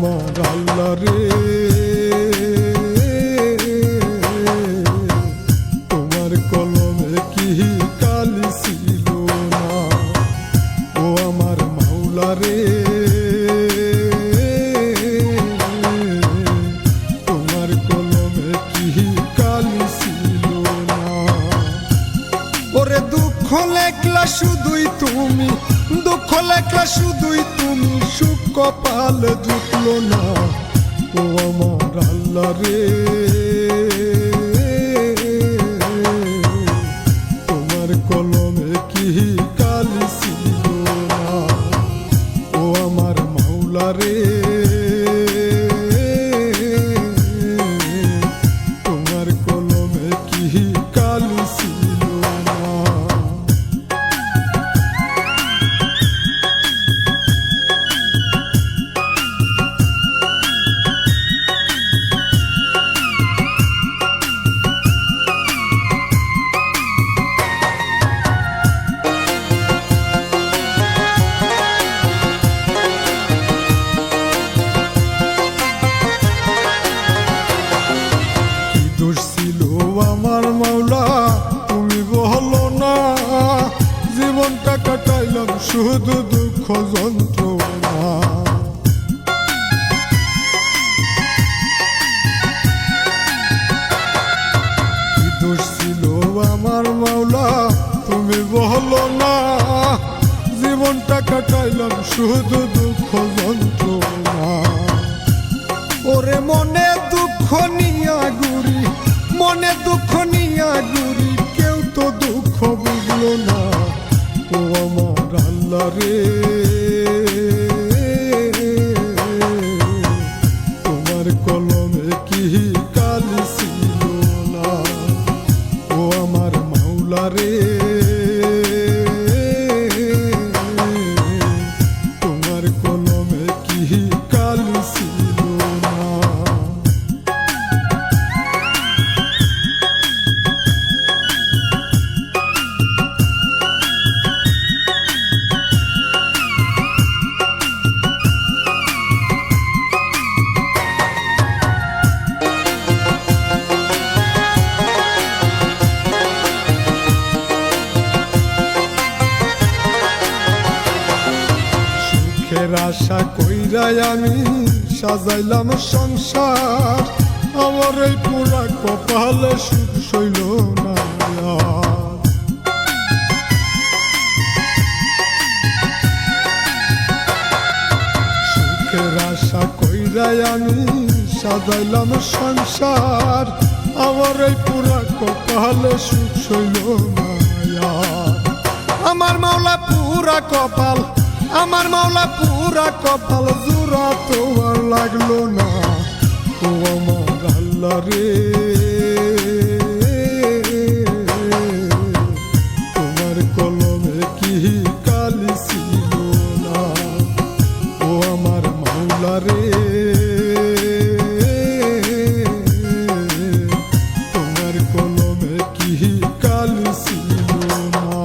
আমার আল্লাহ রে। তোমার কলমে কি কালি ছিল না? ও আমার মাওলা রে। লেখলা শুধুই তুমি, দুঃখ লেখলা শুধুই তুমি, সুখ কপাল জুটলো না। ও আমার আল্লাহ রে। তোমার কলমে কি কালি ছিল ও আমার মাওলা রে। শুধু দুঃখ যন্ত্রণা। ছিল আমার মাওলা, তুমি বহলো না। জীবনটা কাটাইলাম শুধু দুঃখ যন্ত্রণা। ওরে মনে দুঃখ নিয়া গুরি মনে দুঃখ রে আমি, সাজাইলাম সংসার। আমার এই পুরা কপালে সুখ সইল না সুখের আশা কইরাই আমি, সাজাইলাম সংসার। আমার এই পুরা কপালে সুখ সইল না আমার মাওলা পুরা কপাল, আমার মাওলা পুরা কপাল তোমার লাগল না। ও আমার আল্লাহ রে। তোমার কলমে কি কালি ছিল না? ও আমার মাওলা রে। তোমার কলমে না?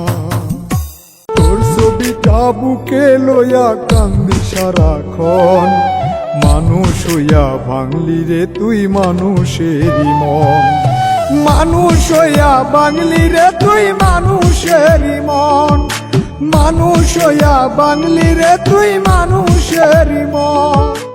বুকে লইয়া কান্দি মানুষ হইয়া ভাঙলি রে তুই মানুষেরই মন। মানুষ হইয়া বাংলি রে তুই মানুষেরই মন। মানুষ হইয়া বাংলি রে তুই মানুষেরই মন।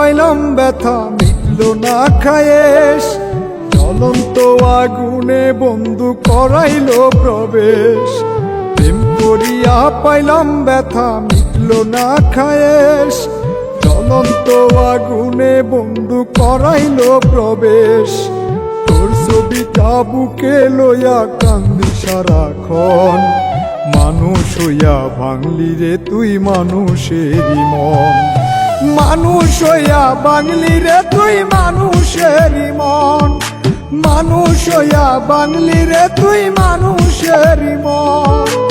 পাইলাম ব্যথা মিটল না খায়েশ। জ্বলন্ত আগুনে বন্ধু করাইল প্রবেশ। প্রেম করিয়া পাইলাম ব্যথা মিটল না খায়েশ। জ্বলন্ত আগুনে বন্ধু করাইল প্রবেশ। তোর ছবিটা বুকে লইয়া কান্দি সারাক্ষণ। মানুষ হইয়া ভাঙলি রে তুই মানুষেরই মন। মানুষ হইয়া বাঙলি রে তুই মানুষের মন। মানুষ হইয়া বাঙলি রে তুই মানুষের মন।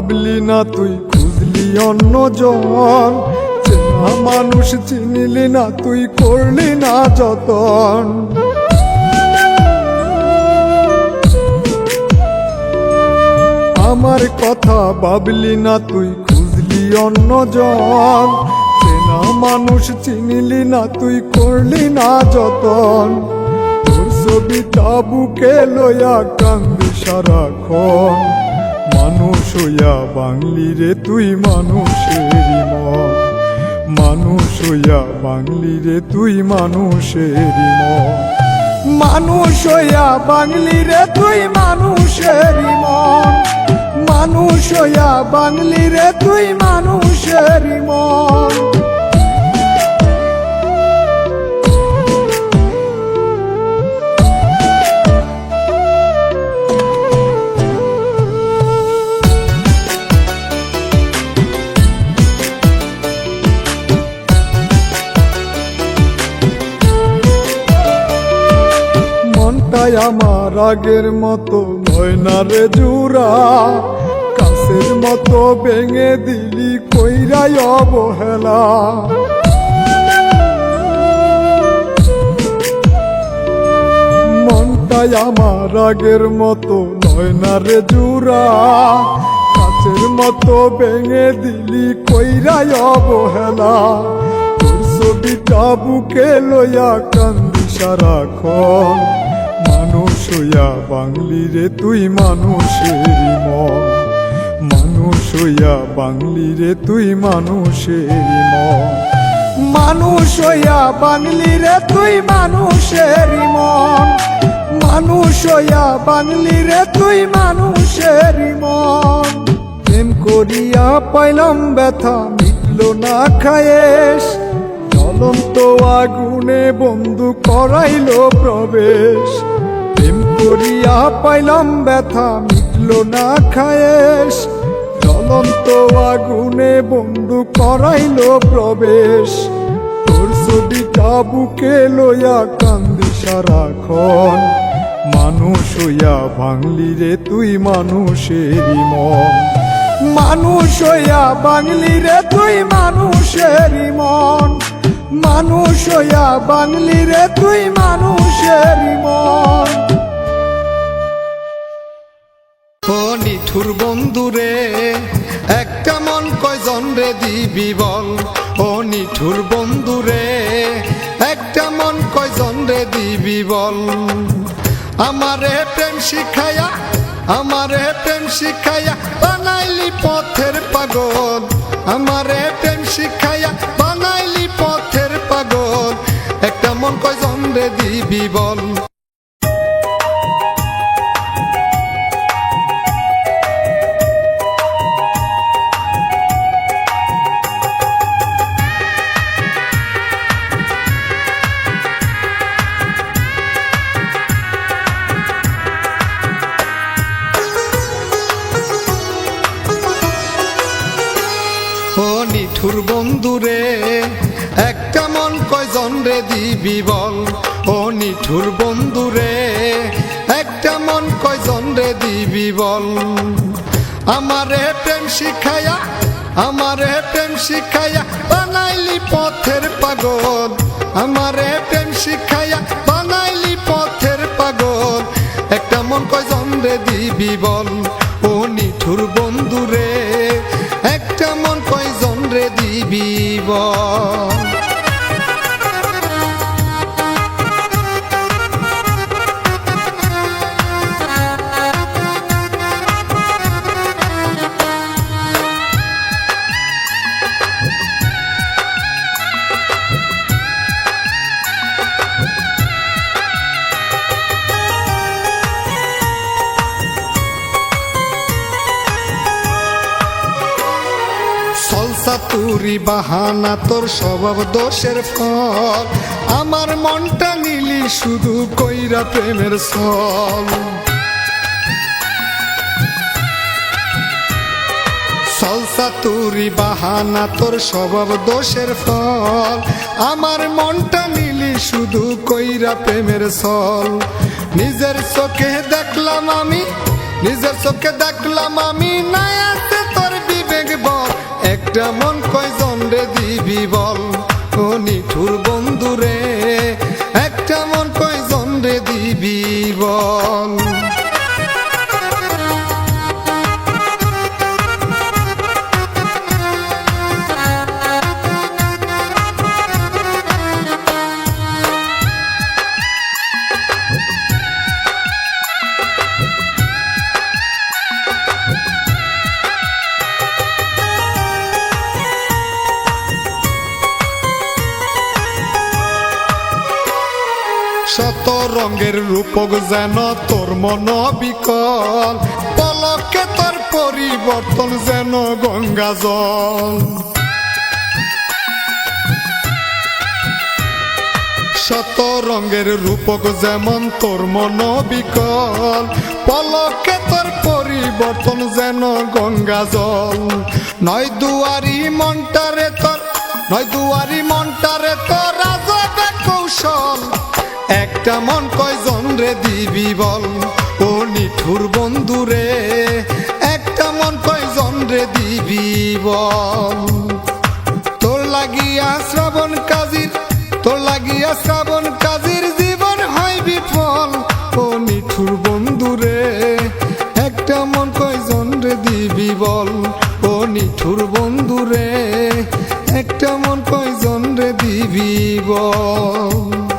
ভাবলি না তুই, খুঁজলি অন্য জন চেনা মানুষ চিনিলি না তুই, করলি না যতন। আমার কথা ভাবলি না তুই, খুঁজলি অন্য জন চেনা মানুষ চিনিলি না তুই, করলি না যতন। তোর ছবিটা বুকে লইয়া কান্দি সারাক্ষণ। মানুষ হইয়া বাংলি রে, তুই মানুষেরই মন। মানুষ হইয়া বাংলি রে, তুই মানুষেরই মন। মানুষ হইয়া বাংলি রে, তুই মানুষেরই মন। মানুষ হইয়া বাংলি রে, তুই মানুষেরই মন। আমার আগের মতো নয় না রে জুরা। কাছের মতো ভেঙে দিলি, কইরাই অবহেলা। মনটাই আমার আগের মতো নয় না রে জুরা। কাছের মতো ভেঙে দিলি, কইরাই অবহেলা। তোর ছবিটা বুকে লইয়া কান্দি সারাক্ষণ। মানুষ হইয়া বাংলি রে, তুই মানুষেরই মন। মানুষ হইয়া বাংলি রে, তুই মানুষেরই মন। মানুষ হইয়া বাংলি রে, তুই মানুষেরই মন। মানুষ হইয়া বাংলি রে, তুই মানুষেরই মন। প্রেম করিয়া পাইলাম ব্যথা, মিটলো না খায়েশ। জ্বলন্ত আগুনে বন্ধু করাইল প্রবেশ। করিয়া পাইলাম ব্যথা, মিটলো না খায়েশ। জ্বলন্ত আগুনে বন্ধু করাইলো প্রবেশ। তোর ছবিটা বুকে লইয়া কান্দি সারাক্ষণ। মানুষ হইয়া ভাঙলি রে তুই মানুষেরই মন। মানুষ হইয়া বাংলি রে তুই মানুষেরই মন। মানুষ হইয়া বাংলি রে তুই মানুষেরই মন। ও নিঠুর বন্ধুরে একটা মন কয়জন রে দিবি বল? ও নিঠুর বন্ধুরে একটা মন কয়জন রে দিবি বল? আমারে প্রেম শিখায়া আমারে প্রেম শিখায়া বানাইলি পথের পাগল। আমারে প্রেম শিখায়া বানাইলি পথের পাগল। একটা মন কয়জন রে দিবি বল? বন্ধুরে, একটা মন কয়জন রে দিবি বল? ও নিঠুর বন্ধুরে, একটা মন কয়জন রে দিবি বল? আমারে প্রেম শিখায়া আমারে প্রেম শিখায়া বানাইলি পথের পাগল। আমারে প্রেম শিখায়া বানাইলি পথের পাগল। একটা মন কয়জন রে দিবি বল? দিবি চাতুরি বাহানা, তোর স্বভাব দোষের ফল। আমার মনটা নিলি শুধু কইরা প্রেমের সল সলসা তুরি বাহানা, তোর স্বভাব দোষের ফল। আমার মনটা নিলি শুধু কইরা প্রেমের সল নিজের চোখে দেখলাম আমি, নিজের চোখে দেখলাম আমি, নাই একটা মন কয়জন রে দিবি বল? ও নিঠুর বন্ধুরে একটা মন কয়জন রে দিবি বল? শত রঙের রূপক যেন তোর মন বিকল। পলকে তোর পরিবর্তন যেন গঙ্গা জল। শত রঙের রূপক যেমন তোর মন বিকল, পলকে তোর পরিবর্তন যেন গঙ্গা জল। নয় দুয়ারি মনটারে তোর, নয় দুয়ারি মনটারে একটা মন কয়জন রে দিবি বল? ও নিঠুর বন্ধু রে, একটা মন কয়জন রে দিবি বল? তোর লাগিয়া শ্রাবণ কাজীর, তোর লাগিয়া শ্রাবণ কাজীর জীবন হয় বিফল। ও নিঠুর বন্ধু রে, একটা মন কয়জন রে দিবি বল? ও নিঠুর বন্ধু রে, একটা মন কয়জন রে দিবি বল?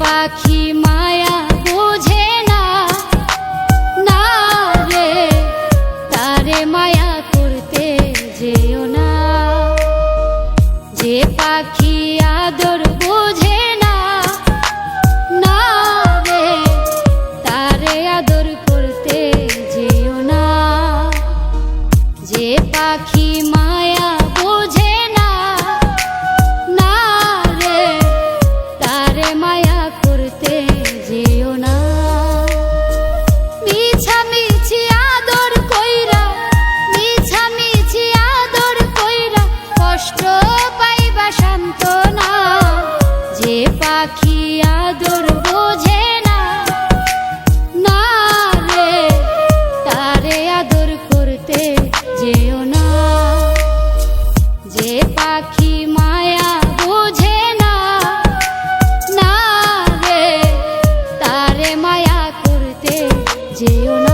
পাখি মায়া যেও না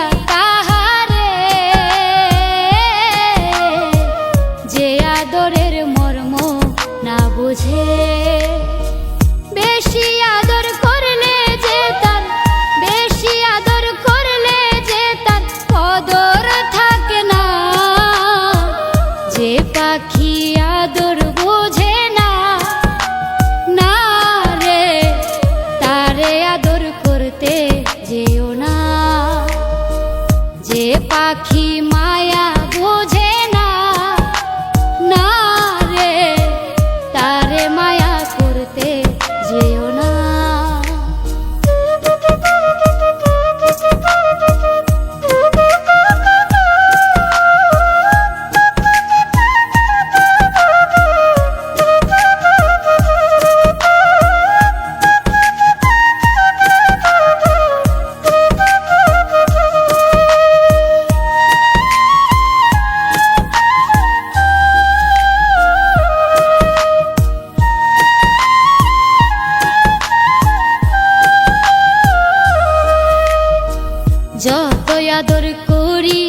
যত আদর করি